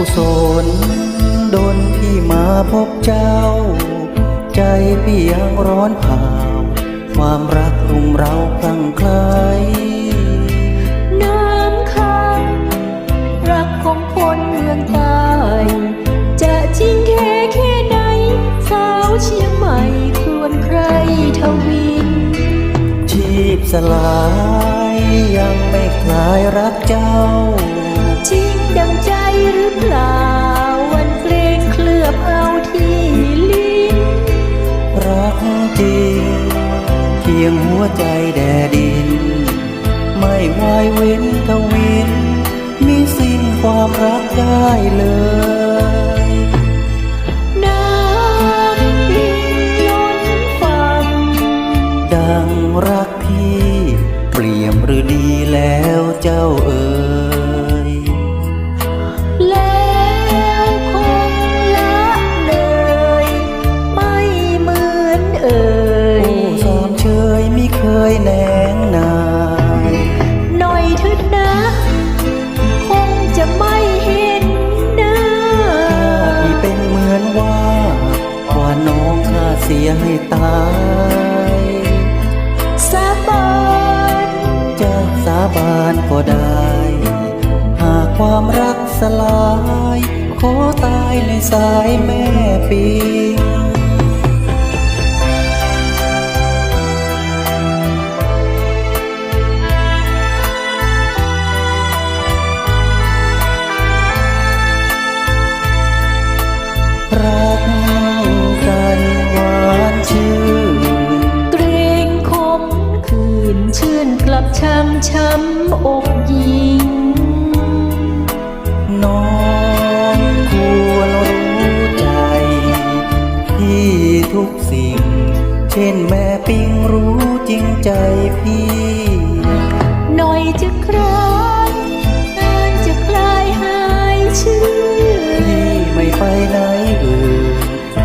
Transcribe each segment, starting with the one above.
กุศลดนที่มาพบเจ้า ใจพี่ยังร้อนเผาความรักรุมเราพลังไคล้ายน้ำค้างรักของคนเมืองใต้จะจริงแค่แค่ไหน สาวเชียงใหม่ควรใครทวิน ชีพสลายยังไม่คลายรักเจ้าจริงดังใจห รือเปล่าวันเกรงเคลือบเอาที่ลิ้นรักจริงเพียงหัวใจแดดิน ไม่วายเว้นทวินมีสิ้นความรักได้เลยน้ำรินล้นฟังดังรักพี่ เปลี่ยมหรือดีแล้วเจ้าเอ๋ย สียให้ตายสาบานจะสาบานก็ได้ หากความรักสลาย ขอตายในสายแม่ปิงรัื่นกลับช้ำช้ำอกยิงน้องควรรู้ใจที่ทุกสิ่ง เช่นแม่ปิงรู้จริงใจพี่ หน่อยจะคลายนานจะคลายหายชื่อพี่ไม่ไปไหนอื่น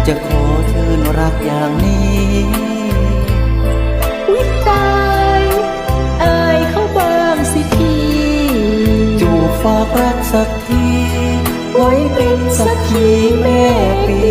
จะขอเชิญรักอย่างนี้ ฝากรักสักที ไว้เป็นสักทีแม่ปี